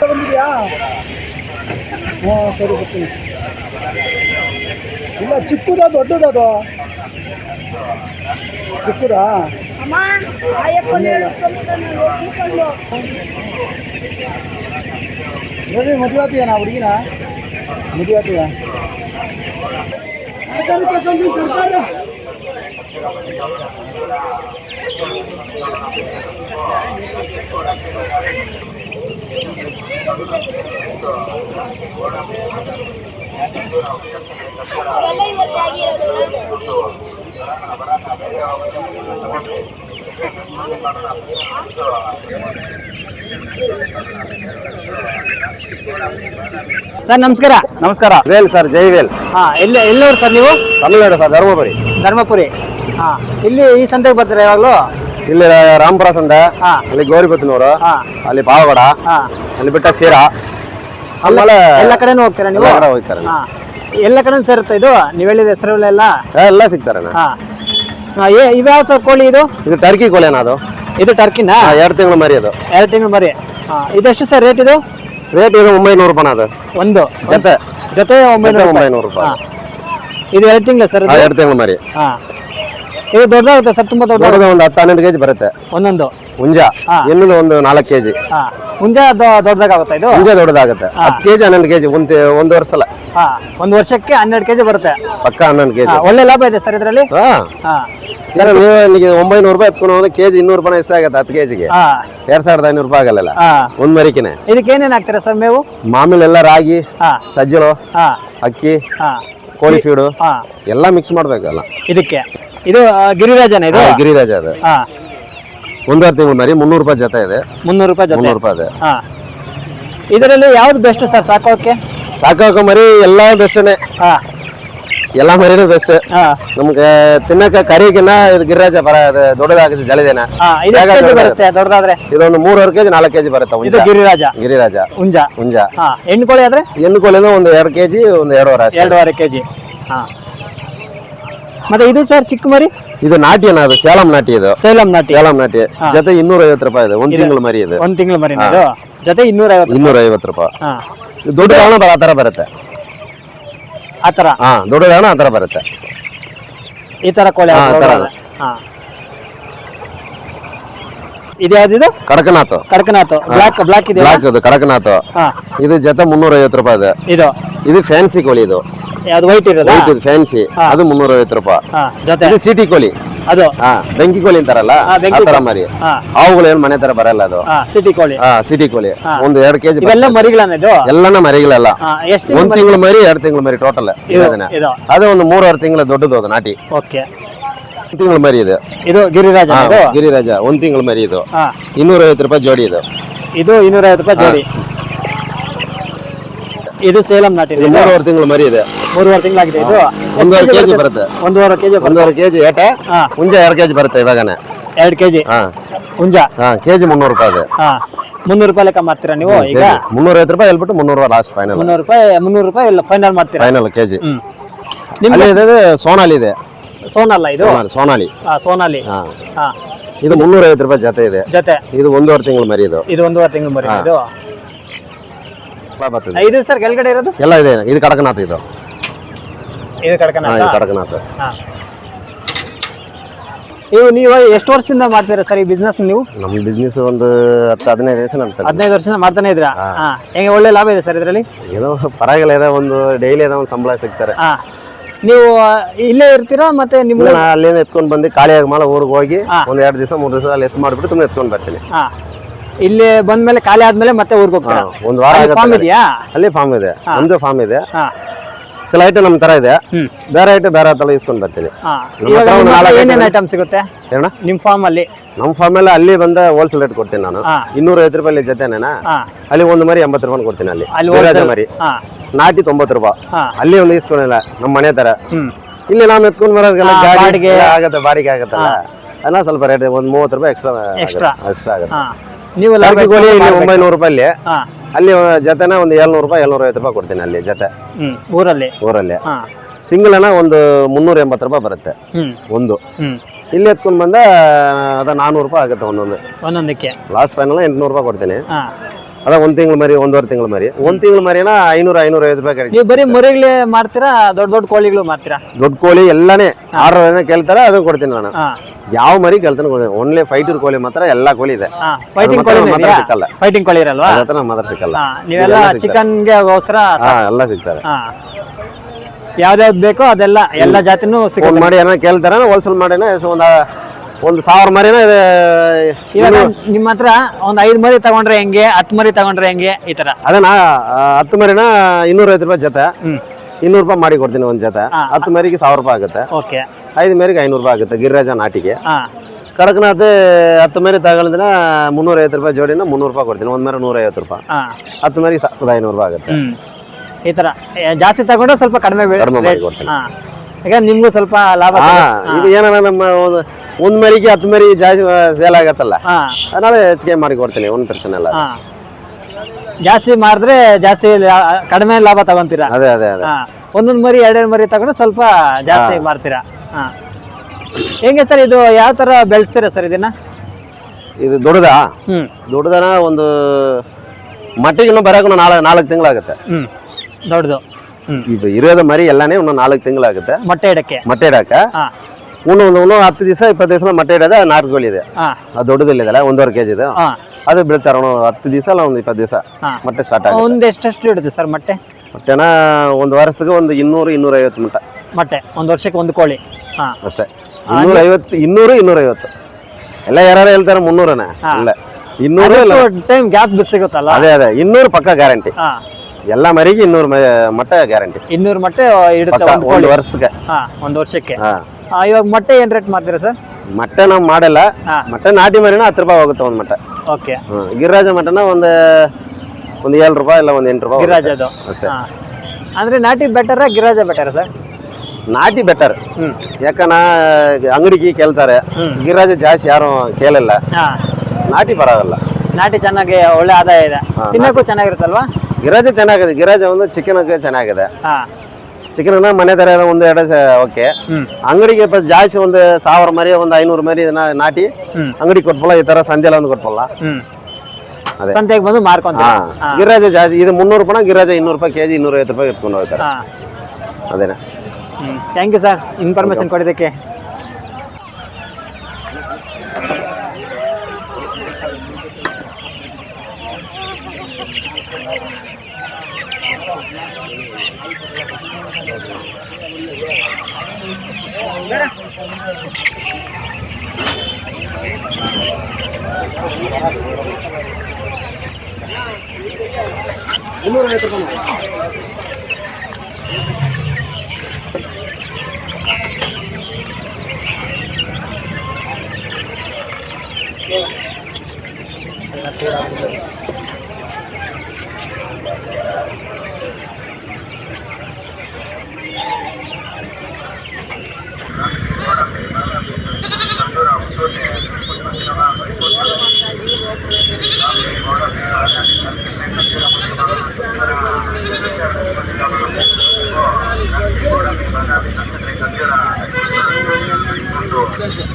ಬಂದಿದ್ಯಾ ಹಾಂ ಸರಿ ಬರ್ತೀನಿ ಇಲ್ಲ ಚಿಕ್ಕದ ದೊಡ್ಡದದು ಚಿಕ್ಕದಾ ರವಿ ಮದುವೆ ಆಗ್ತೀಯ ನಾ ಹುಡುಗಿನ ಮದುವೆ ಆಗ್ತೀಯ ಎಲ್ಲ ఎక్కడ ಸರ್ ನಮಸ್ಕಾರ. ನಮಸ್ಕಾರ. ವೇಲ್ ಸರ್ ಜೈ ವೇಲ್. ಹಾ ಎಲ್ಲಿ ಎಲ್ಲವರು ಸರ್ ನೀವು? ತಮಿಳುನಾಡು ಸರ್ ಧರ್ಮಪುರಿ. ಧರ್ಮಪುರಿ. ಹಾ ಇಲ್ಲಿ ಈ ಸಂತೆಗೆ ಬರ್ತೀರಾ ಯಾವಾಗಲೂ? ಇಲ್ಲಿ ರಾಮಪುರ ಸಂತೆ ಹಾ. ಅಲ್ಲಿ ಗೌರಿಬತ್ನೂರು ಹಾಂ. ಅಲ್ಲಿ ಪಾವಗಡ ಹಾ. ಅಲ್ಲಿ ಬಿಟ್ಟ ಸೀರಾ. ಆಮೇಲೆ ಎಲ್ಲ ಕಡೆನೂ ಹೋಗ್ತೀರಾ ನೀವು? ಎಲ್ಲ ಕಡೆ ಹೋಗ್ತಾರೆ. ಹಾಂ. ಎಲ್ಲ ಕಡೆ ಸೇರುತ್ತೆ ಇದು? ನೀವು ಹೇಳಿದ ಹೆಸರುಗಳೆಲ್ಲ? ಎಲ್ಲ ಸಿಗ್ತಾರೆ ಅಣ್ಣ. ಹಾಂ. ಏ ಇವ್ಯಾವ ಸರ್ ಕೋಳಿ ಇದು? ಇದು ಟರ್ಕಿ ಕೋಳಿನ ಅದು? ಇದು ಟರ್ಕಿನಾ? ಎರಡು ತಿಂಗಳು ಮರಿ ಅದು. ಎರಡು ತಿಂಗಳು ಮರಿ. ಇದೆಷ್ಟು ಸರ್ ರೇಟ್ ಇದು? ರೇಟ್ ಇದು ಒಂಬೈನೂರು ರೂಪಾಯಿ ಅದು? ಒಂದು. ಜೊತೆ. ಜೊತೆ ಒಂಬೈನೂರು. ಒಂಬೈನೂರು ರೂಪಾಯಿ. ಇದು ಎರಡು ತಿಂಗಳ ಸರ್ ಎರಡು ತಿಂಗಳು ಮರಿ. ಹಾಂ. ಇದು ದೊಡ್ಡದಾಗುತ್ತೆ ಸರ್ ತುಂಬಾ ದೊಡ್ಡ ದೊಡ್ಡದು ಒಂದು ಹತ್ತು ಹನ್ನೆರಡು ಕೆಜಿ ಬರುತ್ತೆ. ಒಂದೊಂದು. ಹುಂಜಾ. ಹಾ. ಇನ್ನೊಂದು ಒಂದು ನಾಲ್ಕು ಕೆಜಿ. ಹುಂಜಾ ಮುಂಜಾ ದೊಡ್ಡದಾಗುತ್ತೆ ಇದು? ಹುಂಜಾ ದೊಡ್ಡದಾಗುತ್ತೆ. ಹಾ. ಹತ್ತು ಕೆಜಿ ಹನ್ನೆರಡು ಕೆಜಿ ಒಂದು ಒಂದು ವರ್ಷ ಹಾಂ. ಒಂದು ವರ್ಷಕ್ಕೆ ಹನ್ನೆರಡು ಕೆಜಿ ಬರುತ್ತೆ. ಪಕ್ಕ ಹನ್ನೊಂದು ಕೆಜಿ. ಹಾಂ ಒಳ್ಳೆ ಲಾಭ ಇದೆ ಸರ್ ಇದರಲ್ಲಿ? ಹಾ. ಹಾ. ಯಾರು ನೀವು ಇಲ್ಲಿಗೆ ಒಂಬೈನೂರು ರೂಪಾಯಿ ಎತ್ಕೊಂಡು ಹೋದ್ರೆ ಕೆಜಿ ಇನ್ನೂರು ರೂಪಾಯಿ ಇಷ್ಟ ಆಗುತ್ತೆ ಹತ್ತು ಕೆಜಿಗೆ. ಹಾ. ಎರಡ್ ಸಾವಿರದ ಐನೂರು ರೂಪಾಯಿ ಆಗಲ್ಲ. ಹಾಂ. ಒಂದ್ ಮರಿಕಿನೆ. ಇದಕ್ಕೆ ಏನೇನು ಹಾಕ್ತೀರಾ ಸರ್ ಮೇವು? ಮಾಮೂಲಿ ಎಲ್ಲ ರಾಗಿ ಹಾ. ಸಜ್ಜಲು ಹಾಂ. ಅಕ್ಕಿ ಹಾಂ. ಕೋಳಿ ಫೀಡು ಹಾ. ಎಲ್ಲ ಮಿಕ್ಸ್ ಮಾಡ್ಬೇಕಲ್ಲ ಇದಕ್ಕೆ. ಇದು ಗಿರಿರಾಜನ ಇದು? ಹಾ, ಗಿರಿರಾಜ ಅದ. ಹಾ. ಒಂದೂವರೆ ತಿಂಗಳು ಮರಿ ಮುನ್ನೂರು ರೂಪಾಯಿ ಜೊತೆ ಇದೆ. ಮುನ್ನೂರು ರೂಪಾಯಿ ಜೊತೆ? ಮುನ್ನೂರು ರೂಪಾಯಿ ಇದೆ ಹಾಂ. ಇದರಲ್ಲಿ ಯಾವ್ದು ಬೆಸ್ಟ್ ಸರ್ ಸಾಕೋಕೆ ಸಾಕೋಕೆ ಮರಿ ಎಲ್ಲ ಬೆಸ್ಟ್ನೇ ಹಾ. ಎಲ್ಲ ಮರಿನೂ ಬೆಸ್ಟ್ ಹಾ. ನಮ್ಗೆ ತಿನ್ನಕ ಕರಿಗಿನ್ನ ಇದು ಗಿರಿರಾಜ ಬರ ದೊಡ್ಡದಾಗಿದೆ ಜಲದೇನ ಹಾಂ ಇದು ಎಷ್ಟು ಹೇಗೆ ಬರುತ್ತೆ ದೊಡ್ಡದಾದ್ರೆ? ಇದೊಂದು ಮೂರುವರೆ ಕೆಜಿ ನಾಲ್ಕು ಕೆಜಿ ಬರುತ್ತೆ ಇದು ಹುಂಜ ಗಿರಿರಾಜ? ಗಿರಿರಾಜ. ಹುಂಜಾ ಹುಂಜಾ ಹಾ ಹೆಣ್ಣು ಕೋಳಿ ಆದ್ರೆ? ಹೆಣ್ಣು ಕೋಳಿನ ಒಂದು ಎರಡು ಕೆಜಿ ಒಂದು ಎರಡೂವರೆ ಅಷ್ಟೇ. ಎರಡೂವರೆ ಕೆಜಿ. ಹಾಂ. ಮತ್ತೆ ಇದು ಸರ್ ಚಿಕ್ಕ ಮರಿ? ಇದು ನಾಟಿ ಅದು ಸೇಲಂ ನಾಟಿ ಇದು. ಸೇಲಂ ನಾಟಿ. ಸೇಲಂ ನಾಟಿ. ಜೊತೆ ಇನ್ನೂರ ಐವತ್ತು ರೂಪಾಯಿ ಇದೆ ಒಂದ್ ತಿಂಗಳು ಮರಿ ಇದೆ. ಒಂದ್ ತಿಂಗಳು ಮರಿ ಇದು? ಜೊತೆ ಇನ್ನೂರ ಐವತ್ತು ಇನ್ನೂರ ಐವತ್ತು ರೂಪಾಯಿ ದೊಡ್ಡ ಹಣ ಆ ತರ ಬರುತ್ತೆ. ಆ ತರ? ಹಾ ದೊಡ್ಡ ಹಣ ಆ ತರ ಬರುತ್ತೆ. ಈ ತರ ಕೋಳಿ ಆ ಥರ. ಇದು ಯಾವ್ದಿದು ಕಡಕನಾಥ್. ಕಡಕನಾಥ್. ಬ್ಲಾಕ್ ಬ್ಲಾಕ್ ಇದೆ ಬ್ಲಾಕ್ ಇದು ಕಡಕನಾಥ್. ಹಾಂ. ಇದು ಜೊತೆ ಮುನ್ನೂರ ಐವತ್ತು ರೂಪಾಯಿ ಇದೆ ಇದು? ಇದು ಫ್ಯಾನ್ಸಿ ಕೋಳಿ ಇದು. ಯಾವ್ದು? ವೈಟ್ ಇರೋದಾ? ವೈಟ್ ಇದು ಫ್ಯಾನ್ಸಿ ಹಾ. ಅದು ಮುನ್ನೂರ ಐವತ್ತು ರೂಪಾಯಿ. ಹಾಂ ಜೊತೆ. ಇದು ಸಿಟಿ ಕೋಳಿ. ಅದು? ಹಾ ಬೆಂಕಿ ಕೋಳಿ ಅಂತಾರಲ್ಲ? ಹಾ, ಆ ತರ ಕೋಳಿ. ಮರಿ. ಹಾಂ. ಅವುಗಳು ಏನ್ ಮನೆ ತರ ಬರಲ್ಲ ಅದು. ಹಾಂ ಸಿಟಿ ಕೋಳಿ. ಹಾ ಸಿಟಿ ಕೋಳಿ. ಹಾ. ಒಂದು ಎರಡು ಕೆಜಿ ಎಲ್ಲ ಮರಿಗಳನ್ನ ಇದು? ಎಲ್ಲನ ಮರಿಗಳೆಲ್ಲ. ಹಾಂ ಎಷ್ಟು ಒಂದ್ ತಿಂಗಳು ಮರಿ ಎರಡು ತಿಂಗಳು ಮರಿ ಟೋಟಲ್ ಇದು. ಅದು ಒಂದು ಮೂರುವರೆ ತಿಂಗಳ ದೊಡ್ಡದು ಅದು ನಾಟಿ. ಓಕೆ. ಒಂದ್ ತಿಂಗಳು ಮರಿ ಇದೆ. ಇದು ಗಿರಿರಾಜ ಹಾ, ಇದು? ಗಿರಿರಾಜ ಒಂದ್ ತಿಂಗಳ ಮರಿ ಇದು. ಹಾಂ. ಇನ್ನೂರ ಐವತ್ತು ರೂಪಾಯಿ ಜೋಡಿ ಇದು. ಇದು ಇನ್ನೂರ ಐವತ್ತು ರೂಪಾಯಿ ಜೋಡಿ. ಇದು ಸೇಲಂ ನಾಟಿ ಇದು ಮೂರುವರೆ ತಿಂಗಳು ಮರಿ ಇದೆ. ಮೂರುವರೆ ತಿಂಗಳಾಗಿದೆ ಇದು. ಒಂದೂವರೆ ಕೆಜಿ ಬರುತ್ತೆ? ಒಂದೂವರೆ ಕೆಜಿ ಒಂದೂವರೆ ಕೆಜಿ ಏಟ ಹಾ. ಮುಂಜೆ ಎರಡು ಕೆಜಿ ಬರುತ್ತೆ ಇವಾಗನೆ. ಎರಡು ಕೆಜಿ? ಹಾ. ಹುಂಜ ಹಾ ಕೆಜಿ ಮುನ್ನೂರು ರೂಪಾಯಿ ಇದೆ. ಹಾ. ಮುನ್ನೂರು ರೂಪಾಯಿ ಲೆಕ್ಕ ಮಾಡ್ತೀರಾ ನೀವು ಈಗ? ಮುನ್ನೂರ ಐವತ್ತು ರೂಪಾಯಿ ಹೇಳ್ಬಿಟ್ಟು ಮುನ್ನೂರು ರೂಪಾಯಿ ಲಾಸ್ಟ್ ಫೈನಲ್ ಮುನ್ನೂರು ರೂಪಾಯಿ ಮುನ್ನೂರು ರೂಪಾಯಿ ಇಲ್ಲ ಫೈನಲ್ ಮಾಡ್ತೀರಾ? Final KG. ಹ್ಮ್. ಅಲ್ಲಿ ನಿಮ್ಗೆ ಇದೆ ಸೋನಾಲಿ ಇದೆ. ಸೋನಲ್ಲ ಇದು? ಸೋನಾಲಿ ಸೋನಾಲಿ. ಹಾ ಸೋನಾಲಿ. ಹಾ. ಹಾ. ಇದು ಮುನ್ನೂರ ಐವತ್ತು ರೂಪಾಯಿ ಜೊತೆ ಇದೆ. ಜೊತೆ. ಇದು ಒಂದೂವರೆ ತಿಂಗಳು ಮರಿ ಇದು. ಇದು ಒಂದೂವರೆ ತಿಂಗಳು ಮರಿ. ಇದು? ಬರ್ತದೆ ಇದು ಸರ್ ಕೆಳಗಡೆ ಇರೋದು? ಎಲ್ಲ ಇದೆ. ಇದು ಕಡಕನಾಥ್ ಇದು. ಇದು ಕಡ್ಕನ ಹಾ ಇದು ಕಡಕನಾಥ್. ಹಾ. ನೀವು ನೀವು ಎಷ್ಟು ವರ್ಷದಿಂದ ಮಾಡ್ತೀರಾ ಸರ್ ಈ ಬಿಸ್ನೆಸ್ ನೀವು? ನಮ್ಮ ಬಿಸ್ನೆಸ್ ಒಂದು ಹತ್ತು ಹದಿನೈದು ವರ್ಷ ನಡ್ತಾರೆ ಹದಿನೈದು ವರ್ಷದಿಂದ ಮಾಡ್ತಾನೆ ಇದ್ರಾ ಹಾ. ಹಾ. ಹೆಂಗೆ ಒಳ್ಳೆ ಲಾಭ ಇದೆ ಸರ್ ಇದರಲ್ಲಿ? ಏನೋ ಪರವಾಗಿಲ್ಲ ಇದೆ ಒಂದು ಡೈಲಿ ಏನೋ ಒಂದು ಸಂಬಳ ಸಿಗ್ತಾರೆ. ಹಾ. ನೀವು ಇಲ್ಲೇ ಇರ್ತೀರಾ ಮತ್ತೆ ನಿಮ್ಮ ಅಲ್ಲಿಂದ ಎತ್ಕೊಂಡು ಬಂದು ಖಾಲಿಯಾಗಿ ಮಾಲ ಊರಿಗೆ ಹೋಗಿ. ಒಂದ್ ಎರಡು ದಿವಸ ಮೂರು ದಿವಸ ಅಲ್ಲಿ ಎಷ್ಟು ಮಾಡಿಬಿಟ್ಟು ತುಂಬ ಎತ್ಕೊಂಡು ಬರ್ತೀನಿ. ಹಾ. ಇಲ್ಲಿ ಬಂದ್ಮೇಲೆ ಖಾಲಿ ಆದ್ಮೇಲೆ ಮತ್ತೆ ಊರಿಗೆ ಹೋಗ್ತೀರಾ? ಒಂದು ವಾರ ಆಗುತ್ತೆ ಇದೆಯಾ? ಅಲ್ಲಿ ಫಾರ್ಮ್ ಇದೆ. ನಮ್ದು ಫಾರ್ಮ್ ಇದೆ. ಹಾ. ಸಿಲ ಐಟಮ್ ನಮ್ಮ ತರ ಇದೆ. ಹ್ಮ್. ಬೇರೆ ಐಟಮ್ ಬೇರೆ ತಲೆ ಇಸ್ಕೊಂಡು ಬರ್ತೀನಿ. ಹಾ. ನಮ್ಮ ಇವಾಗ ಹತ್ರ ಒಂದು ನಿಮ್ಮ ನಾಲ್ಕು ಏನೇನು ಐಟಮ್ ಸಿಗುತ್ತೆ? ಏನ ನಿಮ್ಮ ಫಾರ್ಮ್ ಅಲ್ಲಿ? ನಮ್ಮ ಫಾರ್ಮ್ ಅಲ್ಲಿ ಅಲ್ಲಿ ಬಂದ ಹೋಲ್ಸೇಲ್ ರೇಟ್ ಕೊಡ್ತೀನಿ ನಾನು. ಹಾ. ಇನ್ನೂರ ಐವತ್ತು ರೂಪಾಯಿ ಜೊತೆನೇನಾ? ಹಾ. ಅಲ್ಲಿ ಒಂದು ಮರಿ ಎಂಬತ್ತು ರೂಪಾಯಿ ಕೊಡ್ತೀನಿ ಅಲ್ಲಿ. ಅಲ್ಲಿ ಬೇರೆ ಮರಿ. ಹಾ. ನಾಟಿ ತೊಂಬತ್ತು ರೂಪಾಯಿ. ಅಲ್ಲಿ ಒಂದು ಇಸ್ಕೊಂಡಿಲ್ಲ ನಮ್ಮ ಮನೆ ತರ ಇಲ್ಲಿ ನಾವು ಎತ್ಕೊಂಡು ಬರೋದಕ್ಕೆಲ್ಲ ಗಾಡಿಗೆ ಆಗತ್ತೆ ಬಾಡಿಗೆ ಆಗತ್ತಲ್ಲ. ಅದನ್ನ ಸ್ವಲ್ಪ ರೇಟ್ ಒಂದು ಮೂವತ್ತು ರೂಪಾಯಿ ಎಕ್ಸ್ಟ್ರಾ. ಎಕ್ಸ್ಟ್ರಾ ಆಗುತ್ತೆ. ನೀವು ಇಲ್ಲಿ ಒಂಬೈನೂರು ರೂಪಾಯಿ ಅಲ್ಲಿ. ಅಲ್ಲಿ ಜೊತೆನ ಒಂದು ಏಳ್ನೂರು ರೂಪಾಯಿ ಏಳ್ನೂರ ಐವತ್ತು ರೂಪಾಯಿ ಕೊಡ್ತೀನಿ ಅಲ್ಲಿ ಜೊತೆ. ಊರಲ್ಲಿ? ಊರಲ್ಲಿ. ಸಿಂಗಲ್ ಅನ್ನ ಒಂದು ಮುನ್ನೂರ ಎಂಬತ್ತು ರೂಪಾಯಿ ಬರುತ್ತೆ. ಒಂದು. ಇಲ್ಲಿ ಎತ್ಕೊಂಡು ಬಂದ ಅದ ನಾನ್ನೂರು ರೂಪಾಯಿ ಆಗುತ್ತೆ ಒಂದೊಂದು. ಒಂದೊಂದಕ್ಕೆ? ಲಾಸ್ಟ್ ಫೈನಲ್ ಎಂಟ್ನೂರು ರೂಪಾಯಿ ಕೊಡ್ತೀನಿ. ಅದ ಒಂದ್ ತಿಂಗಳ ಮರಿ ಒಂದೂವರೆ ತಿಂಗಳ ಮರಿ. ಒಂದ್ ತಿಂಗಳ ಮರಿನ ಐನೂರ ಐನೂರ ಐವತ್ತು ರೂಪಾಯಿ ನೀವು ಬರೀ ಮರಿಗಳೇ ಮಾರ್ತೀರಾ ದೊಡ್ಡ ದೊಡ್ಡ ಕೋಳಿಗಳು ಮಾರ್ತೀರಾ ದೊಡ್ಡ ಕೋಳಿ ಎಲ್ಲಾನೇ ಆರ್ಡರ್ ಏನೋ ಕೇಳ್ತಾರೆ ಅದನ್ನ ಕೊಡ್ತೀನಿ ನಾನು. ಹಾ. ಯಾವ ಮರಿ ಕೇಳ್ತಾನೆ ಕೊಡ್ತೀನಿ ಓನ್ಲಿ ಫೈಟರ್ ಕೋಳಿ ಮಾತ್ರ ಎಲ್ಲಾ ಕೋಳಿ ಇದೆ. ಫೈಟಿಂಗ್ ಮಾತ್ರ ಕೋಳಿ ಮಾತ್ರ ಸಿಕ್ಕಲ್ಲ. ಫೈಟಿಂಗ್ ಕೋಳಿ ಇರಲ್ವಾ? ಅದ್ರ ಹತ್ರ ನಮ್ಮ ಮಾತ್ರ ಸಿಕ್ಕಲ್ಲ. ಹಾ. ನೀವೆಲ್ಲ ಇದೆಲ್ಲ ಸಿಗ್ತವೆ. ಚಿಕನ್ಗೆ ಗೋಸ್ಕರ ಹಾ ಎಲ್ಲ ಸಿಗ್ತಾರೆ ಹಾ. ಯಾವ್ದ್ಯಾವ್ದು ಬೇಕೋ ಅದೆಲ್ಲ ಎಲ್ಲ ಜಾತಿನೂ ಫೋನ್ ಸಿಗುತ್ತೆ. ಮಾಡಿ ಏನೋ ಕೇಳ್ತಾರ ಹೋಲ್ಸೇಲ್ ಮಾಡಿನ ಒಂದು ಒಂದು ಸಾವಿರ ಮರಿನ ಇದು ಇವಾಗ ನಿಮ್ಮ ಹತ್ರ ಒಂದ್ ಐದ್ ಮರಿ ತಗೊಂಡ್ರೆ ಹೆಂಗೆ ಹತ್ತು ಮರಿ ತಗೊಂಡ್ರೆ ಹೆಂಗೆ ಈ ತರ? ಅದನ್ನ ಆ, ಹತ್ತು ಮರಿನ ಇನ್ನೂರೈವತ್ತು ರೂಪಾಯಿ ಜೊತೆ ಇನ್ನೂರು ರೂಪಾಯಿ ಮಾಡಿ ಕೊಡ್ತೀನಿ ಒಂದು ಜೊತೆ ಹಾ. ಹತ್ತು ಮರಿಗೆ ಸಾವಿರ ರೂಪಾಯಿ ಆಗುತ್ತೆ. ಓಕೆ. ಐದು ಮರಿಗೆ ಐನೂರು ರೂಪಾಯಿ ಆಗುತ್ತೆ ಗಿರಿರಾಜ ನಾಟಿಗೆ. ಹಾ. ಕಡಕ್ನಾಥ್ ಹತ್ತು ಮರಿ ತಗೊಳ್ದಿನ ಮುನ್ನೂರೈವತ್ತು ರೂಪಾಯಿ ಜೋಡಿನ ಮುನ್ನೂರು ರೂಪಾಯಿ ಕೊಡ್ತೀನಿ ಒಂದು ಮರಿ ನೂರೈವತ್ತು ರೂಪಾಯಿ. ಹಾ. ಹತ್ತು ಮರಿಗೆ ಸಾವಿರದ ಐನೂರು ರೂಪಾಯಿ ಆಗುತ್ತೆ. ಹ್ಮ್. ಈ ತರ ಏ, ಜಾಸ್ತಿ ತಗೊಂಡ್ರೆ ಸ್ವಲ್ಪ ಕಡಿಮೆ ಕಡಿಮೆ ಮಾಡಿ ಕೊಡ್ತೀನಿ. ಹಾ. ಈಗ ನಿಮ್ಗೂ ಸ್ವಲ್ಪ ಲಾಭ ಹಾ ಇದು ಏನಾರ ನಮ್ಮ ಒಂದು ಒಂದು ಮರಿಗೆ ಹತ್ತು ಮರಿ ಜಾಸ್ತಿ ಸೇಲ್ ಆಗತ್ತಲ್ಲ? ಹಾ. ಅದನ್ನಾல ಹೆಚ್ಚಿಗೆ ಮಾಡಿ ಕೊಡ್ತೀನಿ ಒಂದ್ ಪ್ರಶ್ನೆ ಇಲ್ಲ ಹಾ. ಜಾಸ್ತಿ ಮಾರಿದ್ರೆ ಜಾಸ್ತಿ ಲಾ- ಕಡಿಮೆ ಲಾಭ ತಗೊಂತೀರಾ? ಅದೇ ಅದೇ ಅದೇ. ಹಾ. ಒಂದೊಂದ್ ಮರಿ ಎರಡೆರಡು ಮರಿ ತಗೊಂಡು ಸ್ವಲ್ಪ ಜಾಸ್ತಿ ಮಾರ್ತೀರಾ? ಹಾ. ಹೆಂಗೆ ಸರ್ ಇದು ಯಾವ ತರ ಬೆಳೆಸ್ತೀರಾ ಸರ್ ಇದನ್ನ? ಇದು ದೊಡ್ಡದ? ಹ್ಮ್. ದೊಡ್ಡದನ ಒಂದು ಮಟ್ಟಿಗೆ ಬರೋಕೆ ನಾಲ್ಕು ನಾಲ್ಕು ತಿಂಗಳಾಗುತ್ತೆ. ಹ್ಮ್. ದೊಡ್ಡದು. ಹ್ಮ್. ಇರೋದ ಮರಿ ಎಲ್ಲಾನೇ ಒಂದು ನಾಲ್ಕು ತಿಂಗಳಾಗುತ್ತೆ. ಮೊಟ್ಟೆ ಇಡಕ್ಕೆ. ಮೊಟ್ಟೆ ಇಡಾಕ ಒಂದೊಂದು ಒಂದು ಹತ್ತು ದಿವಸ ಇಪ್ಪತ್ತು ದಿವಸ ಮೊಟ್ಟೆ ಇಡೋದು ಕೋಳಿ ಇದೆ ಅದು ದೊಡ್ಡದಿಲ್ಲದಲ್ಲ ಒಂದೂವರೆ ಕೆ ಜಿದು ಅದು ಬಿಡ್ತಾರೆ ಹತ್ತು ದಿವಸ ಅಲ್ಲ ಒಂದು ಇಪ್ಪತ್ತು ದಿವಸ ಮೊಟ್ಟೆ ಸ್ಟಾರ್ಟ್ ಆಗುತ್ತೆ. ಒಂದ್ ಎಷ್ಟೆಷ್ಟು ಇಡುತ್ತೆ ಸರ್ ಮೊಟ್ಟೆ? ಮೊಟ್ಟೆನ ಒಂದು ವರ್ಷಕ್ಕೆ ಒಂದು ಇನ್ನೂರು ಇನ್ನೂರೈವತ್ತು ಮಟ್ಟ ಮೊಟ್ಟೆ ಒಂದ್ ವರ್ಷಕ್ಕೆ ಒಂದು ಕೋಳಿ. ಅಷ್ಟೇ. ಇನ್ನೂರೈವತ್ತು ಇನ್ನೂರು ಇನ್ನೂರೈವತ್ತು. ಎಲ್ಲ ಯಾರು ಹೇಳ್ತಾರೆ ಮುನ್ನೂರನ. ಇಲ್ಲ. ಇನ್ನೂರು ಟೈಮ್ ಗ್ಯಾಪ್ ಸಿಗುತ್ತಲ್ಲ? ಅದೇ ಅದೇ. ಇನ್ನೂರು ಪಕ್ಕ ಗ್ಯಾರಂಟಿ ಎಲ್ಲ ಮರಿಗೆ ಇನ್ನೂರು ಮಟ್ಟ ಗ್ಯಾರಂಟಿ. ಇನ್ನೂರು ಮೊಟ್ಟೆ ಇಡುತ್ತೆ ಒಂದು ವರ್ಷಕ್ಕೆ. ಹಾ ಒಂದ್ ವರ್ಷಕ್ಕೆ. ಹಾ. ಇವಾಗ ಮೊಟ್ಟೆ ಏನ್ ರೇಟ್ ಮಾಡ್ತೀರಾ ಸರ್? ಮೊಟ್ಟೆ ನಾವು ಮಾಡಲ್ಲ. ಹಾ. ಮೊಟ್ಟೆ ನಾಟಿ ಮರಿನ ಹತ್ತು ರೂಪಾಯಿ ಹೋಗುತ್ತೆ ಒಂದು ಮೊಟ್ಟೆ. ಓಕೆ. ಹ್ಮ್. ಗಿರಿರಾಜ ಮಟನ ಒಂದು ಒಂದು ಏಳು ರೂಪಾಯಿ ಇಲ್ಲ ಒಂದು ಎಂಟು ರೂಪಾಯಿ ಗಿರಾಜ್ ಹೋಗುತ್ತೆ. ಅದು ಅಷ್ಟೇ. ಹಾ. ಅಂದ್ರೆ ನಾಟಿ ಬೆಟರ ಗಿರಾಜ ಬೆಟರ ಸರ್? ನಾಟಿ ಬೆಟರ್ ಹ್ಮ್. ಯಾಕನ ಅಂಗಡಿಗೆ ಕೇಳ್ತಾರೆ. ಹ್ಮ್. ಗಿರಿರಾಜ ಜಾಸ್ತಿ ಯಾರು ಕೇಳಲ್ಲ. ಹಾ. ನಾಟಿ ಬರೋದಲ್ಲ ನಾಟಿ ಚೆನ್ನಾಗಿ ಒಳ್ಳೆ ಆದಾಯ ಇದೆ. ತಿನ್ನಕ್ಕೂ ಚೆನ್ನಾಗಿರುತ್ತಲ್ವಾ? ಗಿರಾಜ ಚೆನ್ನಾಗಿದೆ. ಗಿರಾಜ ಒಂದು ಚಿಕನ್ ಚೆನ್ನಾಗಿದೆ. ಹಾ. ಚಿಕನ್ ಮನೆ ತರ ಒಂದು ಎರಡು ಓಕೆ. ಅಂಗಡಿಗೆ ಜಾಸ್ತಿ ಒಂದು ಸಾವಿರ ಮರಿ ಒಂದು ಐನೂರು ಮರಿ ನಾಟಿ. ಅಂಗಡಿ ಕೊಟ್ಬಲ್ಲ ಈ ತರ ಸಂಜೆಲ್ಲ ಒಂದು ಕೊಟ್ಬಲ್ಲ ಅದೇ. ಸಂತೆಗೆ ಬಂದು ಮಾರ್ಕೊಂತ ಗಿರಾಜ ಜಾಸ್ತಿ ಇದು ಮುನ್ನೂರು ರೂಪಾಯಿ ಗಿರಾಜ ಇನ್ನೂರು ರೂಪಾಯಿ ಕೆಜಿ ಇನ್ನೂರೈವತ್ತು ರೂಪಾಯಿ ಎತ್ಕೊಂಡು ಹೋಗ್ತಾರೆ. ಅದೇನೆ. ಥ್ಯಾಂಕ್ ಯು ಸರ್ ಇನ್ಫಾರ್ಮೇಶನ್ ಕೊಡೋದಕ್ಕೆ ಇನ್ನೂರ ಐವತ್ತು ರೂಪಾಯಿ Gracias.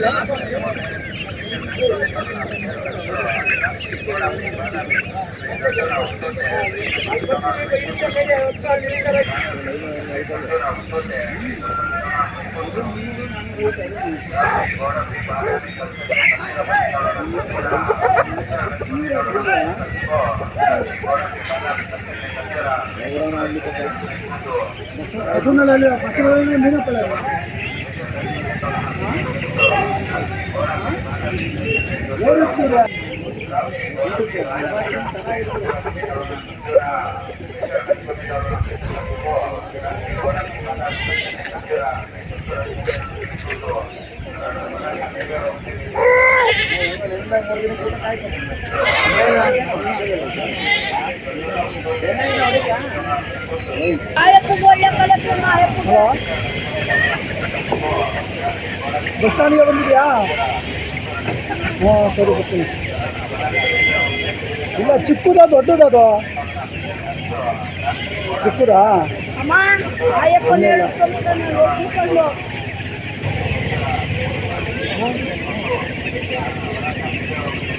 ಆಯಪ್ಪ ಒಳ್ಳೆ collection ಬಸ್ ಸ್ಟ್ಯಾಂಡ್ಗೆ ಬಂದಿದ್ಯಾ ಹಾಂ ಸರಿ ಬರ್ತೀನಿ. ಇಲ್ಲ ಚಿಕ್ಕದ ದೊಡ್ಡದದು ಚಿಕ್ಕದಾ? ಅಮ್ಮ ಆಯಪ್ಪನ ಹೇಳಿಸ್ಕೊಂಡಿದ್ದಾನೆ ನೋಡ್ಕೊಂಡು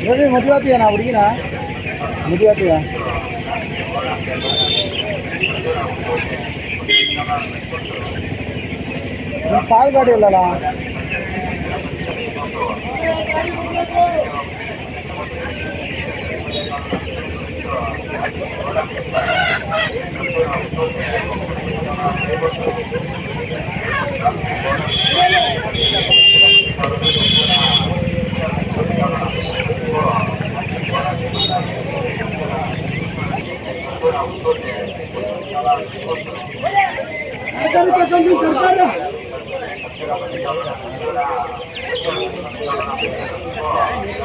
ನೋಡಿ ಮದುವೆ ಆತೀಯ ನಾ ಹುಡುಗಿನ? ಮದುವೆ ಆತೀಯ? ಕಾಲ್ ಗಾಡಿ ಇಲ್ಲಲ್ಲ Gracias.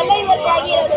ಎಲ್ಲ ಇವತ್ತು ಆಗಿರೋದು